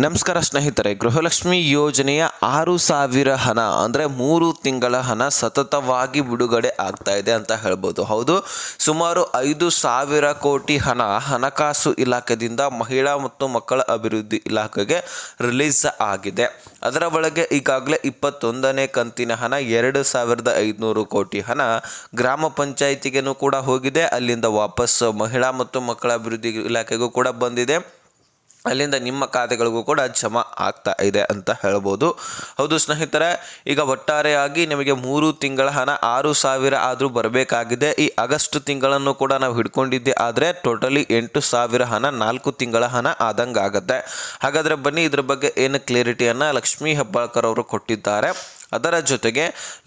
ನಮಸ್ಕಾರ ಸ್ನೇಹಿತರೆ, ಗೃಹಲಕ್ಷ್ಮಿ ಯೋಜನೆಯ ಆರು ಸಾವಿರ ಹಣ, ಅಂದರೆ ಮೂರು ತಿಂಗಳ ಹಣ ಸತತವಾಗಿ ಬಿಡುಗಡೆ ಆಗ್ತಾ ಇದೆ ಅಂತ ಹೇಳ್ಬೋದು. ಹೌದು, ಸುಮಾರು ಐದು ಸಾವಿರ ಕೋಟಿ ಹಣ ಹಣಕಾಸು ಇಲಾಖೆಯಿಂದ ಮಹಿಳಾ ಮತ್ತು ಮಕ್ಕಳ ಅಭಿವೃದ್ಧಿ ಇಲಾಖೆಗೆ ರಿಲೀಸ್ ಆಗಿದೆ. ಅದರ ಒಳಗೆ ಈಗಾಗಲೇ ಇಪ್ಪತ್ತೊಂದನೇ ಕಂತಿನ ಹಣ, ಎರಡು ಸಾವಿರದ ಐದುನೂರು ಕೋಟಿ ಹಣ ಗ್ರಾಮ ಪಂಚಾಯಿತಿಗೆನೂ ಕೂಡ ಹೋಗಿದೆ. ಅಲ್ಲಿಂದ ವಾಪಸ್ ಮಹಿಳಾ ಮತ್ತು ಮಕ್ಕಳ ಅಭಿವೃದ್ಧಿ ಇಲಾಖೆಗೂ ಕೂಡ ಬಂದಿದೆ. ಅಲ್ಲಿಂದ ನಿಮ್ಮ ಖಾತೆಗಳಿಗೂ ಕೂಡ ಜಮಾ ಆಗ್ತಾ ಇದೆ ಅಂತ ಹೇಳ್ಬೋದು. ಹೌದು ಸ್ನೇಹಿತರೆ, ಈಗ ಒಟ್ಟಾರೆಯಾಗಿ ನಿಮಗೆ ಮೂರು ತಿಂಗಳ ಹಣ ಆರು ಸಾವಿರ ಆದರೂ ಬರಬೇಕಾಗಿದೆ. ಈ ಆಗಸ್ಟ್ ತಿಂಗಳನ್ನು ಕೂಡ ನಾವು ಹಿಡ್ಕೊಂಡಿದ್ದೆ, ಆದರೆ ಟೋಟಲಿ ಎಂಟು ಸಾವಿರ ಹಣ, ನಾಲ್ಕು ತಿಂಗಳ ಹಣ ಆದಂಗೆ ಆಗುತ್ತೆ ಹಾಗಾದರೆ ಬನ್ನಿ, ಇದ್ರ ಬಗ್ಗೆ ಏನು ಕ್ಲಿಯರಿಟಿಯನ್ನು ಲಕ್ಷ್ಮೀ ಹೆಬ್ಬಾಳ್ಕರ್ ಅವರು ಕೊಟ್ಟಿದ್ದಾರೆ. ಅದರ ಜೊತೆಗೆ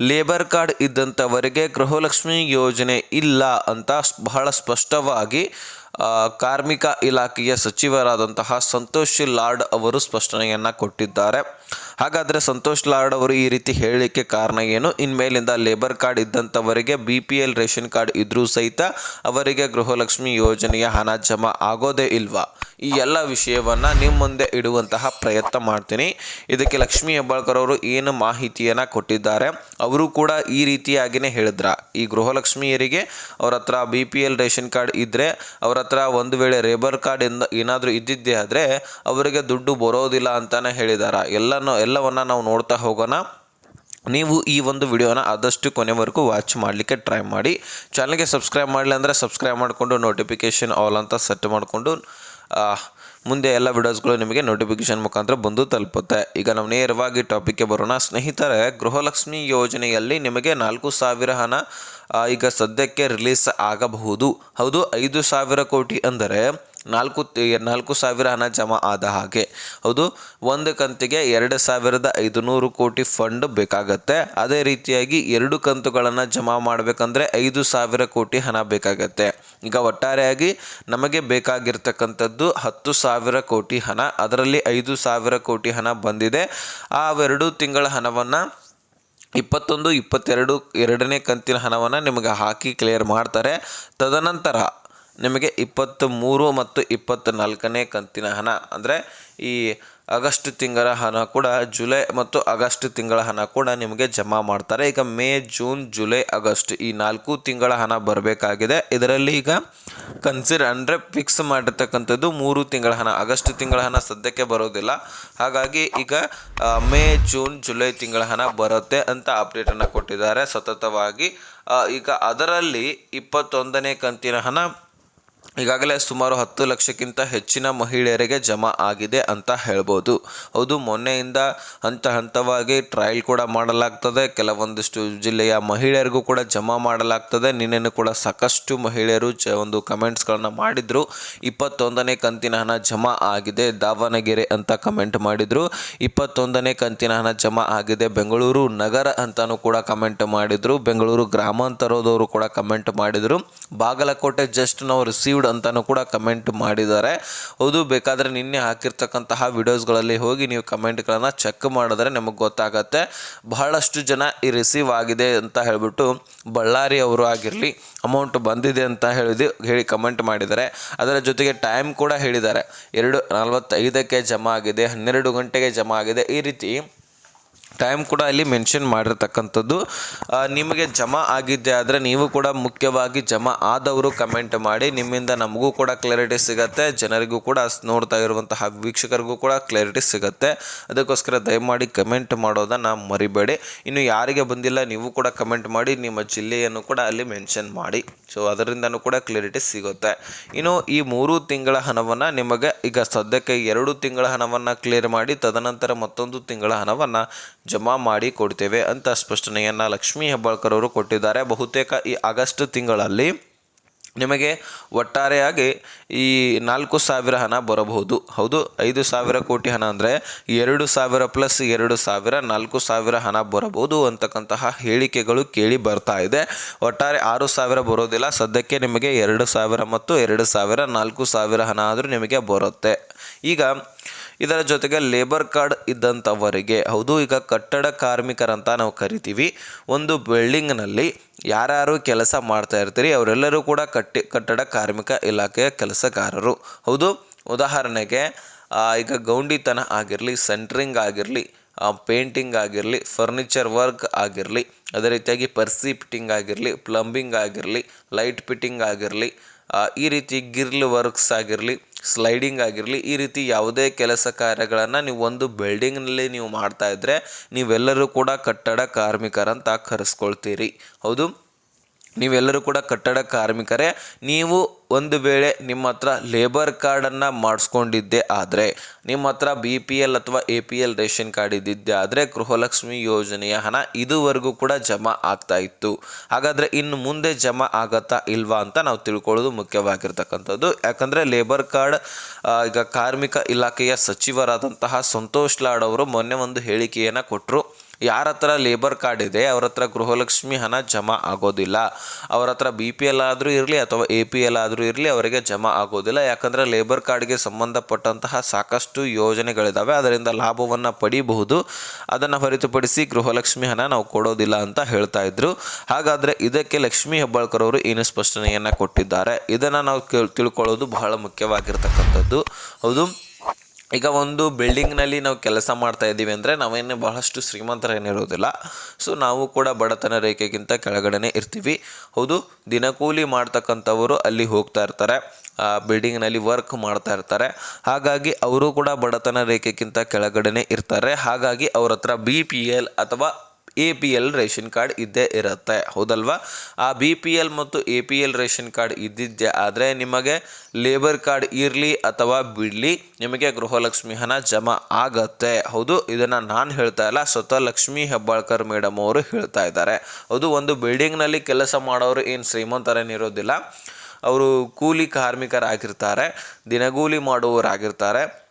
ಲೇಬರ್ ಕಾರ್ಡ್ ಇದ್ದಂಥವರಿಗೆ ಗೃಹಲಕ್ಷ್ಮಿ ಯೋಜನೆ ಇಲ್ಲ ಅಂತ ಬಹಳ ಸ್ಪಷ್ಟವಾಗಿ ಕಾರ್ಮಿಕ ಇಲಾಖೆಯ ಸಚಿವರಾದಂತಹ ಸಂತೋಷ್ ಲಾರ್ಡ್ ಅವರು ಸ್ಪಷ್ಟನೆಯನ್ನು ಕೊಟ್ಟಿದ್ದಾರೆ. ಹಾಗಾದರೆ ಸಂತೋಷ್ ಲಾರ್ಡ್ ಅವರು ಈ ರೀತಿ ಹೇಳಲಿಕ್ಕೆ ಕಾರಣ ಏನು? ಇನ್ಮೇಲಿಂದ labour card ಇದ್ದಂಥವರಿಗೆ B P L ration card ಇದ್ರೂ ಸಹಿತ ಅವರಿಗೆ ಗೃಹಲಕ್ಷ್ಮಿ ಯೋಜನೆಯ ಹಣ ಜಮಾ ಆಗೋದೇ ಇಲ್ವಾ? ಈ ಎಲ್ಲ ವಿಷಯವನ್ನು ನಿಮ್ಮ ಮುಂದೆ ಇಡುವಂತಹ ಪ್ರಯತ್ನ ಮಾಡ್ತೀನಿ. ಇದಕ್ಕೆ ಲಕ್ಷ್ಮೀ ಹೆಬ್ಬಾಳ್ಕರ್ ಅವರು ಏನು ಮಾಹಿತಿಯನ್ನು ಕೊಟ್ಟಿದ್ದಾರೆ? ಅವರು ಕೂಡ ಈ ರೀತಿಯಾಗಿಯೇ ಹೇಳಿದ್ರ. ಈ ಗೃಹಲಕ್ಷ್ಮಿಯರಿಗೆ ಅವ್ರ ಹತ್ರ B P L ration card ಇದ್ದರೆ ಅವ್ರ ಹತ್ರ ಒಂದು ವೇಳೆ ರೇಬರ್ ಕಾರ್ಡ್ ಇಂದ ಏನಾದರೂ ಇದ್ದಿದ್ದೇ ಆದರೆ, ಅವರಿಗೆ ದುಡ್ಡು ಬರೋದಿಲ್ಲ ಅಂತಾನೆ ಹೇಳಿದಾರ. ಎಲ್ಲನೂ, ಎಲ್ಲವನ್ನು ನಾವು ನೋಡ್ತಾ ಹೋಗೋಣ. ನೀವು ಈ ಒಂದು ವಿಡಿಯೋನ ಆದಷ್ಟು ಕೊನೆವರೆಗೂ ವಾಚ್ ಮಾಡಲಿಕ್ಕೆ ಟ್ರೈ ಮಾಡಿ. ಚಾನಲ್ಗೆ ಸಬ್ಸ್ಕ್ರೈಬ್ ಮಾಡಲಿ ಅಂದರೆ ಸಬ್ಸ್ಕ್ರೈಬ್ ಮಾಡಿಕೊಂಡು, ನೋಟಿಫಿಕೇಷನ್ ಆಲ್ ಅಂತ ಸೆಟ್ ಮಾಡಿಕೊಂಡು ಮುಂದೆ ಎಲ್ಲ ವಿಡಿಯೋಸ್ಗಳು ನಿಮಗೆ ನೋಟಿಫಿಕೇಶನ್ ಮುಖಾಂತರ ಬಂದು ತಲುಪುತ್ತೆ. ಈಗ ನಾವು ನೇರವಾಗಿ ಟಾಪಿಕ್ಗೆ ಬರೋಣ. ಸ್ನೇಹಿತರೆ, ಗೃಹಲಕ್ಷ್ಮಿ ಯೋಜನೆಯಲ್ಲಿ ನಿಮಗೆ ನಾಲ್ಕು ಸಾವಿರ ಹಣ ಈಗ ಸದ್ಯಕ್ಕೆ ರಿಲೀಸ್ ಆಗಬಹುದು. ಹೌದು, ಐದು ಸಾವಿರ ಕೋಟಿ ಅಂದರೆ ನಾಲ್ಕು ನಾಲ್ಕು ಸಾವಿರ ಹಣ ಜಮಾ ಆದ ಹಾಗೆ. ಹೌದು, ಒಂದು ಕಂತಿಗೆ ಎರಡು ಸಾವಿರದ ಐದುನೂರು ಕೋಟಿ ಫಂಡ್ ಬೇಕಾಗತ್ತೆ. ಅದೇ ರೀತಿಯಾಗಿ ಎರಡು ಕಂತುಗಳನ್ನು ಜಮಾ ಮಾಡಬೇಕಂದ್ರೆ ಐದು ಸಾವಿರ ಕೋಟಿ ಹಣ ಬೇಕಾಗತ್ತೆ. ಈಗ ಒಟ್ಟಾರೆಯಾಗಿ ನಮಗೆ ಬೇಕಾಗಿರ್ತಕ್ಕಂಥದ್ದು ಹತ್ತು ಸಾವಿರ ಕೋಟಿ ಹಣ. ಅದರಲ್ಲಿ ಐದು ಸಾವಿರ ಕೋಟಿ ಹಣ ಬಂದಿದೆ. ಆ ಎರಡು ತಿಂಗಳ ಹಣವನ್ನು ಇಪ್ಪತ್ತೊಂದು, ಇಪ್ಪತ್ತೆರಡು, ಎರಡನೇ ಕಂತಿನ ಹಣವನ್ನು ನಿಮಗೆ ಹಾಕಿ ಕ್ಲಿಯರ್ ಮಾಡ್ತಾರೆ. ತದನಂತರ ನಿಮಗೆ ಇಪ್ಪತ್ತ್ ಮೂರು ಮತ್ತು ಇಪ್ಪತ್ತ ನಾಲ್ಕನೇ ಕಂತಿನ ಹಣ. ಅಂದರೆ ಈ ಆಗಸ್ಟ್ ತಿಂಗಳ ಹಣ ಕೂಡ ಜುಲೈ ಮತ್ತು ಆಗಸ್ಟ್ ತಿಂಗಳ ಹಣ ಕೂಡ ನಿಮಗೆ ಜಮಾ ಮಾಡ್ತಾರೆ. ಈಗ ಮೇ, ಜೂನ್, ಜುಲೈ, ಆಗಸ್ಟ್ ಈ ನಾಲ್ಕು ತಿಂಗಳ ಹಣ ಬರಬೇಕಾಗಿದೆ. ಇದರಲ್ಲಿ ಈಗ ಕನ್ಸಿಡರ್ ಅಂದರೆ ಫಿಕ್ಸ್ ಮಾಡಿರ್ತಕ್ಕಂಥದ್ದು ಮೂರು ತಿಂಗಳ ಹಣ. ಆಗಸ್ಟ್ ತಿಂಗಳ ಹಣ ಸದ್ಯಕ್ಕೆ ಬರೋದಿಲ್ಲ. ಹಾಗಾಗಿ ಈಗ ಮೇ, ಜೂನ್, ಜುಲೈ ತಿಂಗಳ ಹಣ ಬರುತ್ತೆ ಅಂತ ಅಪ್ಡೇಟನ್ನು ಕೊಟ್ಟಿದ್ದಾರೆ ಸತತವಾಗಿ. ಈಗ ಅದರಲ್ಲಿ ಇಪ್ಪತ್ತೊಂದನೇ ಕಂತಿನ ಹಣ ಈಗಾಗಲೇ ಸುಮಾರು ಹತ್ತು ಲಕ್ಷಕ್ಕಿಂತ ಹೆಚ್ಚಿನ ಮಹಿಳೆಯರಿಗೆ ಜಮಾ ಆಗಿದೆ ಅಂತ ಹೇಳ್ಬೋದು. ಹೌದು, ಮೊನ್ನೆಯಿಂದ ಹಂತ ಹಂತವಾಗಿ ಟ್ರಯಲ್ ಕೂಡ ಮಾಡಲಾಗ್ತದೆ. ಕೆಲವೊಂದಿಷ್ಟು ಜಿಲ್ಲೆಯ ಮಹಿಳೆಯರಿಗೂ ಕೂಡ ಜಮಾ ಮಾಡಲಾಗ್ತದೆ. ನಿನ್ನೆನೂ ಕೂಡ ಸಾಕಷ್ಟು ಮಹಿಳೆಯರು ಜ ಒಂದು ಕಮೆಂಟ್ಸ್ಗಳನ್ನ ಮಾಡಿದರು. ಇಪ್ಪತ್ತೊಂದನೇ ಕಂತಿನ ಹಣ ಜಮಾ ಆಗಿದೆ. ದಾವಣಗೆರೆ ಅಂತ ಕಮೆಂಟ್ ಮಾಡಿದರು. ಇಪ್ಪತ್ತೊಂದನೇ ಕಂತಿನ ಹಣ ಜಮಾ ಆಗಿದೆ. ಬೆಂಗಳೂರು ನಗರ ಅಂತಲೂ ಕೂಡ ಕಮೆಂಟ್ ಮಾಡಿದರು. ಬೆಂಗಳೂರು ಗ್ರಾಮಾಂತರದವರು ಕೂಡ ಕಮೆಂಟ್ ಮಾಡಿದರು. ಬಾಗಲಕೋಟೆ ಜಸ್ಟ್ ನಾವು ರಿಸೀವ್ಡ್ ಅಂತಾನೂ ಕೂಡ ಕಮೆಂಟ್ ಮಾಡಿದ್ದಾರೆ. ಹೌದು, ಬೇಕಾದರೆ ನಿನ್ನೆ ಹಾಕಿರ್ತಕ್ಕಂತಹ ವಿಡಿಯೋಸ್ಗಳಲ್ಲಿ ಹೋಗಿ ನೀವು ಕಮೆಂಟ್ಗಳನ್ನು ಚೆಕ್ ಮಾಡಿದ್ರೆ ನಿಮಗೆ ಗೊತ್ತಾಗತ್ತೆ. ಬಹಳಷ್ಟು ಜನ ಈ ರಿಸೀವ್ ಆಗಿದೆ ಅಂತ ಹೇಳಿಬಿಟ್ಟು ಬಳ್ಳಾರಿ ಅವರು ಆಗಿರಲಿ, ಅಮೌಂಟ್ ಬಂದಿದೆ ಅಂತ ಹೇಳಿದ್ದು ಹೇಳಿ ಕಮೆಂಟ್ ಮಾಡಿದ್ದಾರೆ. ಅದರ ಜೊತೆಗೆ ಟೈಮ್ ಕೂಡ ಹೇಳಿದ್ದಾರೆ. ಎರಡು ನಲವತ್ತೈದಕ್ಕೆ ಜಮಾ ಆಗಿದೆ, ಹನ್ನೆರಡು ಗಂಟೆಗೆ ಜಮಾ ಆಗಿದೆ. ಈ ರೀತಿ ಟೈಮ್ ಕೂಡ ಅಲ್ಲಿ ಮೆನ್ಷನ್ ಮಾಡಿರ್ತಕ್ಕಂಥದ್ದು. ನಿಮಗೆ ಜಮಾ ಆಗಿದ್ದೆ ಆದರೆ ನೀವು ಕೂಡ ಮುಖ್ಯವಾಗಿ ಜಮಾ ಆದವರು ಕಮೆಂಟ್ ಮಾಡಿ. ನಿಮ್ಮಿಂದ ನಮಗೂ ಕೂಡ ಕ್ಲಾರಿಟಿ ಸಿಗುತ್ತೆ. ಜನರಿಗೂ ಕೂಡ ನೋಡ್ತಾ ಇರುವಂತಹ ವೀಕ್ಷಕರಿಗೂ ಕೂಡ ಕ್ಲಾರಿಟಿ ಸಿಗುತ್ತೆ. ಅದಕ್ಕೋಸ್ಕರ ದಯಮಾಡಿ ಕಮೆಂಟ್ ಮಾಡೋದನ್ನು ಮರಿಬೇಡಿ. ಇನ್ನು ಯಾರಿಗೆ ಬಂದಿಲ್ಲ ನೀವು ಕೂಡ ಕಮೆಂಟ್ ಮಾಡಿ. ನಿಮ್ಮ ಜಿಲ್ಲೆಯನ್ನು ಕೂಡ ಅಲ್ಲಿ ಮೆನ್ಷನ್ ಮಾಡಿ. ಸೊ ಅದರಿಂದನೂ ಕೂಡ ಕ್ಲಾರಿಟಿ ಸಿಗುತ್ತೆ. ಇನ್ನು ಈ ಮೂರು ತಿಂಗಳ ಹಣವನ್ನು ನಿಮಗೆ ಈಗ ಸದ್ಯಕ್ಕೆ ಎರಡು ತಿಂಗಳ ಹಣವನ್ನು ಕ್ಲಿಯರ್ ಮಾಡಿ. ತದನಂತರ ಮತ್ತೊಂದು ತಿಂಗಳ ಹಣವನ್ನು ಜಮಾ ಮಾಡಿ ಕೊಡ್ತೇವೆ ಅಂತ ಸ್ಪಷ್ಟನೆಯನ್ನು ಲಕ್ಷ್ಮೀ ಹೆಬ್ಬಾಳ್ಕರ್ ಅವರು ಕೊಟ್ಟಿದ್ದಾರೆ. ಬಹುತೇಕ ಈ ಆಗಸ್ಟ್ ತಿಂಗಳಲ್ಲಿ ನಿಮಗೆ ಒಟ್ಟಾರೆಯಾಗಿ ಈ ನಾಲ್ಕು ಸಾವಿರ ಹಣ ಬರಬಹುದು. ಹೌದು, ಐದು ಸಾವಿರ ಕೋಟಿ ಹಣ ಅಂದರೆ ಎರಡು ಸಾವಿರ ಪ್ಲಸ್ ಎರಡು ಸಾವಿರ, ನಾಲ್ಕು ಸಾವಿರ ಹಣ ಬರಬಹುದು ಅಂತಕ್ಕಂತಹ ಹೇಳಿಕೆಗಳು ಕೇಳಿ ಬರ್ತಾ ಇದೆ. ಒಟ್ಟಾರೆ ಆರು ಸಾವಿರ ಬರೋದಿಲ್ಲ. ಸದ್ಯಕ್ಕೆ ನಿಮಗೆ ಎರಡು ಸಾವಿರ ಮತ್ತು ಎರಡು ಸಾವಿರ ನಾಲ್ಕು ಸಾವಿರ ಹಣ ಆದರೂ ನಿಮಗೆ ಬರುತ್ತೆ. ಈಗ ಇದರ ಜೊತೆಗೆ ಲೇಬರ್ ಕಾರ್ಡ್ ಇದ್ದಂಥವರಿಗೆ. ಹೌದು, ಈಗ ಕಟ್ಟಡ ಕಾರ್ಮಿಕರಂತ ನಾವು ಕರಿತೀವಿ. ಒಂದು ಬಿಲ್ಡಿಂಗ್ನಲ್ಲಿ ಯಾರ್ಯಾರು ಕೆಲಸ ಮಾಡ್ತಾ ಇರ್ತೀರಿ, ಅವರೆಲ್ಲರೂ ಕೂಡ ಕಟ್ಟಿ, ಕಟ್ಟಡ ಕಾರ್ಮಿಕ ಇಲಾಖೆಯ ಕೆಲಸಗಾರರು. ಹೌದು, ಉದಾಹರಣೆಗೆ ಈಗ ಗೌಂಡಿತನ ಆಗಿರಲಿ ಸೆಂಟ್ರಿಂಗ್ ಆಗಿರಲಿ ಪೇಂಟಿಂಗ್ ಆಗಿರಲಿ ಫರ್ನಿಚರ್ ವರ್ಕ್ ಆಗಿರಲಿ, ಅದೇ ರೀತಿಯಾಗಿ ಪರ್ಸಿ ಫಿಟ್ಟಿಂಗ್ ಆಗಿರಲಿ ಪ್ಲಂಬಿಂಗ್ ಆಗಿರಲಿ ಲೈಟ್ ಫಿಟ್ಟಿಂಗ್ ಆಗಿರಲಿ ಈ ರೀತಿ ಗಿರ್ಲ್ ವರ್ಕ್ಸ್ ಆಗಿರಲಿ ಸ್ಲೈಡಿಂಗ್ ಆಗಿರಲಿ, ಈ ರೀತಿ ಯಾವುದೇ ಕೆಲಸ ಕಾರ್ಯಗಳನ್ನು ನೀವು ಒಂದು ಬಿಲ್ಡಿಂಗ್ನಲ್ಲಿ ನೀವು ಮಾಡ್ತಾ ಇದ್ದರೆ ನೀವೆಲ್ಲರೂ ಕೂಡ ಕಟ್ಟಡ ಕಾರ್ಮಿಕರಂತ ಕರೆಸ್ಕೊಳ್ತೀರಿ. ಹೌದು? ನೀವೆಲ್ಲರೂ ಕೂಡ ಕಟ್ಟಡ ಕಾರ್ಮಿಕರೇ, ನೀವು ಒಂದು ವೇಳೆ ನಿಮ್ಮ ಹತ್ರ ಲೇಬರ್ ಕಾರ್ಡನ್ನು ಮಾಡಿಸ್ಕೊಂಡಿದ್ದೆ ಆದರೆ, ನಿಮ್ಮ ಹತ್ರ ಬಿ ಪಿ ಎಲ್ ಅಥವಾ A P L ration card ಇದ್ದಿದ್ದೆ ಆದರೆ ಗೃಹಲಕ್ಷ್ಮಿ ಯೋಜನೆಯ ಹಣ ಇದುವರೆಗೂ ಕೂಡ ಜಮಾ ಆಗ್ತಾ ಇತ್ತು. ಹಾಗಾದರೆ ಇನ್ನು ಮುಂದೆ ಜಮಾ ಆಗತ್ತಾ ಇಲ್ವಾ ಅಂತ ನಾವು ತಿಳ್ಕೊಳ್ಳೋದು ಮುಖ್ಯವಾಗಿರ್ತಕ್ಕಂಥದ್ದು. ಯಾಕಂದರೆ ಲೇಬರ್ ಕಾರ್ಡ್ ಈಗ ಕಾರ್ಮಿಕ ಇಲಾಖೆಯ ಸಚಿವರಾದಂತಹ ಸಂತೋಷ್ ಲಾಡ್ ಅವರು ಮೊನ್ನೆ ಒಂದು ಹೇಳಿಕೆಯನ್ನು ಕೊಟ್ಟರು ಯಾರ ಹತ್ರ ಲೇಬರ್ ಕಾರ್ಡ್ ಇದೆ, ಅವ್ರ ಹತ್ರ ಗೃಹಲಕ್ಷ್ಮಿ ಹಣ ಜಮಾ ಆಗೋದಿಲ್ಲ. ಅವ್ರ ಹತ್ರ ಬಿ ಪಿ ಎಲ್ ಆದರೂ ಇರಲಿ ಅಥವಾ ಎ ಪಿ ಎಲ್ ಇರಲಿ ಅವರಿಗೆ ಜಮಾ ಆಗೋದಿಲ್ಲ. ಯಾಕಂದರೆ ಲೇಬರ್ ಕಾರ್ಡ್ಗೆ ಸಂಬಂಧಪಟ್ಟಂತಹ ಸಾಕಷ್ಟು ಯೋಜನೆಗಳಿದ್ದಾವೆ ಅದರಿಂದ ಲಾಭವನ್ನು ಪಡೀಬಹುದು. ಅದನ್ನು ಹೊರತುಪಡಿಸಿ ಗೃಹಲಕ್ಷ್ಮಿ ಹಣ ನಾವು ಕೊಡೋದಿಲ್ಲ ಅಂತ ಹೇಳ್ತಾ ಇದ್ರು. ಹಾಗಾದರೆ ಇದಕ್ಕೆ ಲಕ್ಷ್ಮೀ ಹೆಬ್ಬಾಳ್ಕರ್ ಅವರು ಏನು ಸ್ಪಷ್ಟನೆಯನ್ನು ಕೊಟ್ಟಿದ್ದಾರೆ? ಇದನ್ನು ನಾವು ಕೇಳ್, ತಿಳ್ಕೊಳ್ಳೋದು ಬಹಳ ಮುಖ್ಯವಾಗಿರ್ತಕ್ಕಂಥದ್ದು. ಹೌದು. ಈಗ ಒಂದು ಬಿಲ್ಡಿಂಗ್ನಲ್ಲಿ ನಾವು ಕೆಲಸ ಮಾಡ್ತಾ ಇದ್ದೀವಿ ಅಂದರೆ ನಾವೇನು ಬಹಳಷ್ಟು ಶ್ರೀಮಂತರೇನಿರೋದಿಲ್ಲ ಸೊ ನಾವು ಕೂಡ ಬಡತನ ರೇಖೆಗಿಂತ ಕೆಳಗಡೆನೇ ಇರ್ತೀವಿ. ಹೌದು, ದಿನಕೂಲಿ ಮಾಡ್ತಕ್ಕಂಥವರು ಅಲ್ಲಿ ಹೋಗ್ತಾ ಇರ್ತಾರೆ. ಆ ಬಿಲ್ಡಿಂಗ್ನಲ್ಲಿ ವರ್ಕ್ ಮಾಡ್ತಾ ಇರ್ತಾರೆ. ಹಾಗಾಗಿ ಅವರು ಕೂಡ ಬಡತನ ರೇಖೆಗಿಂತ ಕೆಳಗಡೆನೇ ಇರ್ತಾರೆ. ಹಾಗಾಗಿ ಅವ್ರ ಹತ್ರ ಬಿ ಪಿ ಎಲ್ ಅಥವಾ A P L ration card ಇದ್ದೇ ಇರುತ್ತೆ. ಹೌದಲ್ವಾ? ಆ ಬಿ ಪಿ ಎಲ್ ಮತ್ತು A P L ration card ಇದ್ದಿದ್ದೆ ಆದರೆ ನಿಮಗೆ ಲೇಬರ್ ಕಾರ್ಡ್ ಇರಲಿ ಅಥವಾ ಬಿಡಲಿ ನಿಮಗೆ ಗೃಹಲಕ್ಷ್ಮಿ ಹಣ ಜಮಾ ಆಗತ್ತೆ. ಹೌದು, ಇದನ್ನು ನಾನು ಹೇಳ್ತಾ ಇಲ್ಲ, ಸ್ವತಃ ಲಕ್ಷ್ಮಿ ಹೆಬ್ಬಾಳ್ಕರ್ ಮೇಡಮ್ ಅವರು ಹೇಳ್ತಾ ಇದ್ದಾರೆ. ಹೌದು, ಒಂದು ಬಿಲ್ಡಿಂಗ್ನಲ್ಲಿ ಕೆಲಸ ಮಾಡೋರು ಏನು ಶ್ರೀಮಂತರೇನಿರೋದಿಲ್ಲ ಅವರು ಕೂಲಿ ಕಾರ್ಮಿಕರಾಗಿರ್ತಾರೆ, ದಿನಗೂಲಿ ಮಾಡುವವರಾಗಿರ್ತಾರೆ.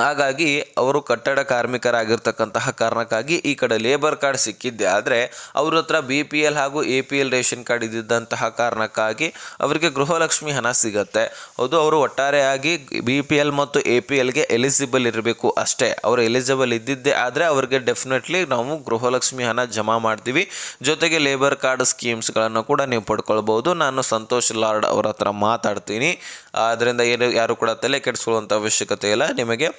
ಹಾಗಾಗಿ ಅವರು ಕಟ್ಟಡ ಕಾರ್ಮಿಕರಾಗಿರ್ತಕ್ಕಂತಹ ಕಾರಣಕ್ಕಾಗಿ ಈ ಕಡೆ ಲೇಬರ್ ಕಾರ್ಡ್ ಸಿಕ್ಕಿದ್ದೆ. ಆದರೆ ಅವ್ರ ಹತ್ರ ಬಿ ಪಿ ಎಲ್ ಹಾಗೂ A P L ration card ಇದ್ದಿದ್ದಂತಹ ಕಾರಣಕ್ಕಾಗಿ ಅವರಿಗೆ ಗೃಹಲಕ್ಷ್ಮಿ ಹಣ ಸಿಗತ್ತೆ. ಅದು ಅವರು ಒಟ್ಟಾರೆಯಾಗಿ ಬಿ ಪಿ ಎಲ್ ಮತ್ತು ಎ ಪಿ ಎಲ್ಗೆ ಎಲಿಜಿಬಲ್ ಇರಬೇಕು ಅಷ್ಟೇ. ಅವರು ಎಲಿಜಿಬಲ್ ಇದ್ದಿದ್ದೆ ಆದರೆ ಅವರಿಗೆ ಡೆಫಿನೆಟ್ಲಿ ನಾವು ಗೃಹಲಕ್ಷ್ಮಿ ಹಣ ಜಮಾ ಮಾಡ್ತೀವಿ. ಜೊತೆಗೆ ಲೇಬರ್ ಕಾರ್ಡ್ ಸ್ಕೀಮ್ಸ್ಗಳನ್ನು ಕೂಡ ನೀವು ಪಡ್ಕೊಳ್ಬೋದು ನಾನು ಸಂತೋಷ್ ಲಾರ್ಡ್ ಅವರ ಹತ್ರ ಮಾತಾಡ್ತೀನಿ. ಅದರಿಂದ ಏನು ಯಾರು ಕೂಡ ತಲೆ ಕೆಡಿಸ್ಕೊಳ್ಳುವಂಥ ಅವಶ್ಯಕತೆ ಇಲ್ಲ. ನಿಮಗೆ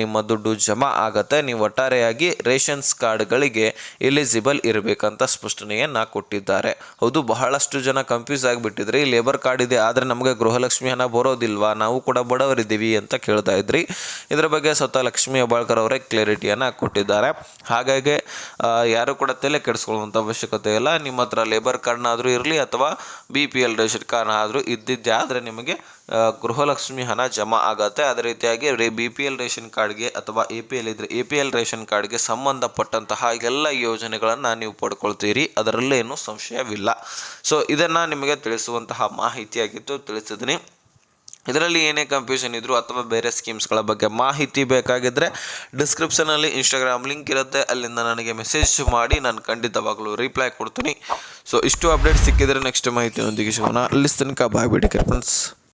ನಿಮ್ಮ ದುಡ್ಡು ಜಮಾ ಆಗತ್ತೆ, ನೀವು ಒಟ್ಟಾರೆಯಾಗಿ ರೇಷನ್ಸ್ ಕಾರ್ಡ್ಗಳಿಗೆ ಎಲಿಜಿಬಲ್ ಇರಬೇಕಂತ ಸ್ಪಷ್ಟನೆಯನ್ನು ಕೊಟ್ಟಿದ್ದಾರೆ. ಹೌದು, ಬಹಳಷ್ಟು ಜನ ಕನ್ಫ್ಯೂಸ್ ಆಗಿಬಿಟ್ಟಿದ್ರಿ. ಲೇಬರ್ ಕಾರ್ಡ್ ಇದೆ, ಆದರೆ ನಮಗೆ ಗೃಹಲಕ್ಷ್ಮಿ ಹಣ ಬರೋದಿಲ್ವಾ? ನಾವು ಕೂಡ ಬಡವರಿದ್ದೀವಿ ಅಂತ ಕೇಳ್ತಾ ಇದ್ರಿ. ಇದರ ಬಗ್ಗೆ ಸ್ವತಃ ಲಕ್ಷ್ಮೀ ಹೆಬ್ಬಾಳ್ಕರ್ ಅವರೇ ಕ್ಲಾರಿಟಿಯನ್ನು ಕೊಟ್ಟಿದ್ದಾರೆ. ಹಾಗಾಗಿ ಯಾರು ಕೂಡ ತಲೆ ಕೆಡಿಸ್ಕೊಳ್ಳುವಂಥ ಅವಶ್ಯಕತೆ ಇಲ್ಲ. ನಿಮ್ಮ ಹತ್ರ ಲೇಬರ್ ಕಾರ್ಡ್ನಾದರೂ ಇರಲಿ ಅಥವಾ B P L ration card ಆದರೂ ಇದ್ದಿದ್ದೆ ಆದರೆ ನಿಮಗೆ ಗೃಹಲಕ್ಷ್ಮಿ ಹಣ ಜಮಾ ಆಗುತ್ತೆ. ಅದೇ ರೀತಿಯಾಗಿ ಬಿ ಪಿ ಎಲ್ ರೇಷನ್ ಕಾರ್ಡ್ಗೆ ಅಥವಾ ಎ ಪಿ ಎಲ್ ಇದ್ದರೆ ಎ ಪಿ ಎಲ್ ರೇಷನ್ ಕಾರ್ಡ್ಗೆ ಸಂಬಂಧಪಟ್ಟಂತಹ ಎಲ್ಲ ಯೋಜನೆಗಳನ್ನು ನೀವು ಪಡ್ಕೊಳ್ತೀರಿ. ಅದರಲ್ಲೇನು ಸಂಶಯವಿಲ್ಲ. ಸೊ ಇದನ್ನು ನಿಮಗೆ ತಿಳಿಸುವಂತಹ ಮಾಹಿತಿಯಾಗಿತ್ತು ತಿಳಿಸಿದ್ದೀನಿ. ಇದರಲ್ಲಿ ಏನೇ ಕನ್ಫ್ಯೂಷನ್ ಇದ್ದರೂ ಅಥವಾ ಬೇರೆ ಸ್ಕೀಮ್ಸ್ಗಳ ಬಗ್ಗೆ ಮಾಹಿತಿ ಬೇಕಾಗಿದ್ದರೆ ಡಿಸ್ಕ್ರಿಪ್ಷನಲ್ಲಿ ಇನ್ಸ್ಟಾಗ್ರಾಮ್ ಲಿಂಕ್ ಇರುತ್ತೆ. ಅಲ್ಲಿಂದ ನನಗೆ ಮೆಸೇಜ್ ಮಾಡಿ, ನಾನು ಖಂಡಿತವಾಗಲೂ ರಿಪ್ಲೈ ಕೊಡ್ತೀನಿ. ಸೊ ಇಷ್ಟು ಅಪ್ಡೇಟ್ ಸಿಕ್ಕಿದರೆ ನೆಕ್ಸ್ಟ್ ಮಾಹಿತಿಯೊಂದಿಗೆ ಶಿವನ ಅಲ್ಲಿ ತನಕ ಬಾಯ್ ಬಿಡಿ ಫ್ರೆಂಡ್ಸ್